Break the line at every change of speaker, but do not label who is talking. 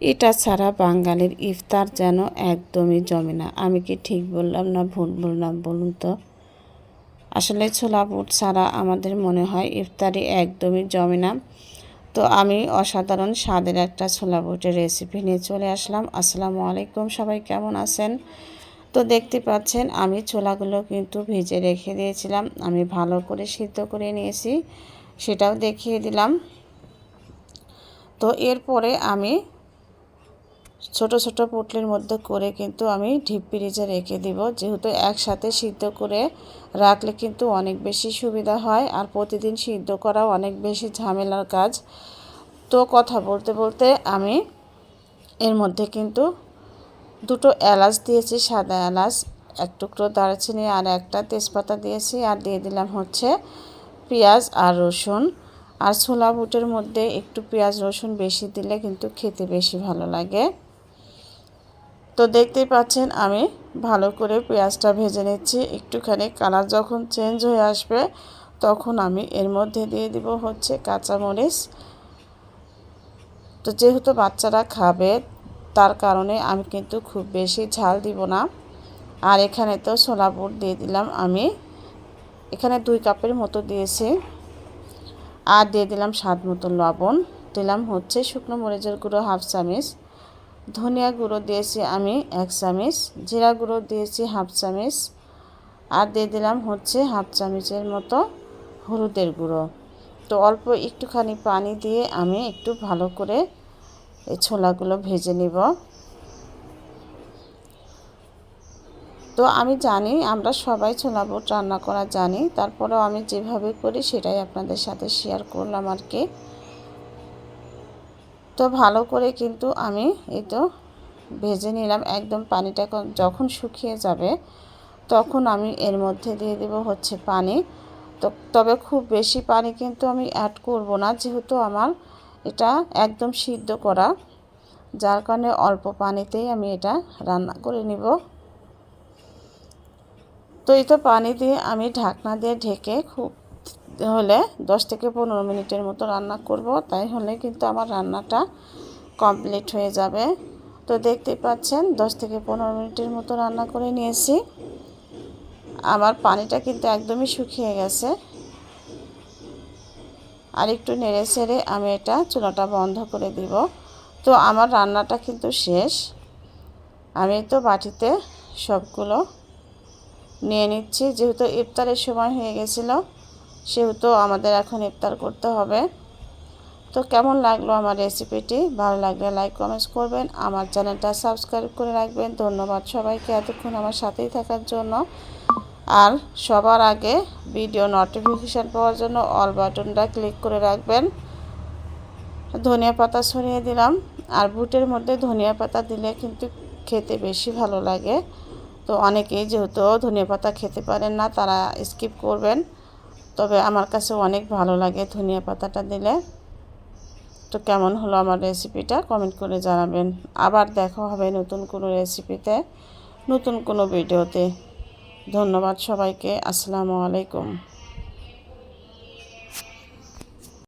এটা ছাড়া বাঙালির ইফতার যেন একদমই জমে না। আমি কি ঠিক বললাম না ভুল বললাম বলুন তো? আসলে ছোলা বুট ছাড়া আমাদের মনে হয় ইফতারি একদমই জমে না। তো আমি অসাধারণ স্বাদের একটা ছোলা বুটের রেসিপি নিয়ে চলে আসলাম। আসসালামু আলাইকুম, সবাই কেমন আছেন? তো দেখতে পাচ্ছেন, আমি ছোলাগুলো কিন্তু ভেজে রেখে দিয়েছিলাম। আমি ভালো করে সিদ্ধ করে নিয়েছি, সেটাও দেখিয়ে দিলাম। তো এরপরে আমি ছোট ছোট পুটলির মধ্যে করে কিন্তু আমি ঢিপ ফ্রিজে রেখে দিব। যেহেতু একসাথে সিদ্ধ করে রাখলে কিন্তু অনেক বেশি সুবিধা হয় আর প্রতিদিন সিদ্ধ করাও অনেক বেশি ঝামেলার কাজ। তো কথা বলতে বলতে আমি এর মধ্যে কিন্তু দুটো এলাচ দিয়েছি, সাদা এলাচ, এক টুকরো দারচিনি আর একটা তেজপাতা দিয়েছি আর দিয়ে দিলাম হচ্ছে পেঁয়াজ আর রসুন। আর ছোলা বুটের মধ্যে একটু পেঁয়াজ রসুন বেশি দিলে কিন্তু খেতে বেশি ভালো লাগে। তো দেখতেই পাচ্ছেন, আমি ভালো করে পেঁয়াজটা ভেজে নিচ্ছি। একটুখানি কালার যখন চেঞ্জ হয়ে আসবে, তখন আমি এর মধ্যে দিয়ে দিব হচ্ছে কাঁচামরিচ। তো যেহেতু বাচ্চারা খাবে, তার কারণে আমি কিন্তু খুব বেশি ঝাল দিব না। আর এখানে তো ছোলা বুট দিয়ে দিলাম আমি। এখানে দুই কাপের মতো দিয়েছি। আর দিয়ে দিলাম স্বাদ মতো লবণ। দিলাম হচ্ছে শুকনো মরিচের গুঁড়ো হাফ চামিচ। ধনিয়া গুঁড়ো দিয়েছি আমি এক চামিচ, জিরা গুঁড়ো দিয়েছি হাফ চামিচ আর দিয়ে দিলাম হচ্ছে হাফ চামিচের মতো হলুদের গুঁড়ো। তো অল্প একটুখানি পানি দিয়ে আমি একটু ভালো করে এই ছোলাগুলো ভেজে নিব। তো আমি জানি, আমরা সবাই ছোলা বুট রান্না করা জানি, তারপরেও আমি যেভাবে করি সেটাই আপনাদের সাথে শেয়ার করলাম আর কি। তো ভালো করে কিন্তু আমি এই তো ভেজে নিলাম। একদম পানিটা যখন শুকিয়ে যাবে তখন আমি এর মধ্যে দিয়ে দেব হচ্ছে পানি। তো তবে খুব বেশি পানি কিন্তু আমি অ্যাড করব না, যেহেতু আমার এটা একদম সিদ্ধ করা। যার কারণে অল্প পানিতেই আমি এটা রান্না করে নিব। তো এই তো পানি দিয়ে আমি ঢাকনা দিয়ে ঢেকে খুব হলে দশ থেকে পনেরো মিনিটের মতো রান্না করব, তাই হলে কিন্তু আমার রান্নাটা কমপ্লিট হয়ে যাবে। তো দেখতে পাচ্ছেন, দশ থেকে পনেরো মিনিটের মতো রান্না করে নিয়েছি। আমার পানিটা কিন্তু একদমই শুকিয়ে গেছে। আর একটু নেড়ে ছেড়ে আমি এটা চুলাটা বন্ধ করে দিব। তো আমার রান্নাটা কিন্তু শেষ। আমি তো বাটিতে সবগুলো নিয়ে নিচ্ছি, যেহেতু ইফতারের সময় হয়ে গেছিল। সেহেতু আমাদের এখন ইফতার করতে হবে। তো কেমন লাগল আমার রেসিপিটি ভালো লাগলে লাইক কমেন্টস করবেন। আমার চ্যানেলটা সাবস্ক্রাইব করে রাখবেন। ধন্যবাদ সবাইকে এতক্ষণ আমার সাথেই থাকার জন্য। আর সবার আগে ভিডিও নোটিফিকেশান পাওয়ার জন্য অল বাটনটা ক্লিক করে রাখবেন। ধনিয়া পাতা ছড়িয়ে দিলাম। আর বুটের মধ্যে ধনিয়া পাতা দিলে কিন্তু খেতে বেশি ভালো লাগে। তো অনেকেই যেহেতু ধনিয়া পাতা খেতে পারেন না, তারা স্কিপ করবেন। তবে আমার কাছে অনেক ভালো লাগে ধনিয়া পাতাটা দিলে। তো কেমন হলো আমার রেসিপিটা কমেন্ট করে জানাবেন। আবার দেখা হবে নতুন কোনো রেসিপিতে নতুন কোনো ভিডিওতে ধন্যবাদ সবাইকে। আসসালামু আলাইকুম।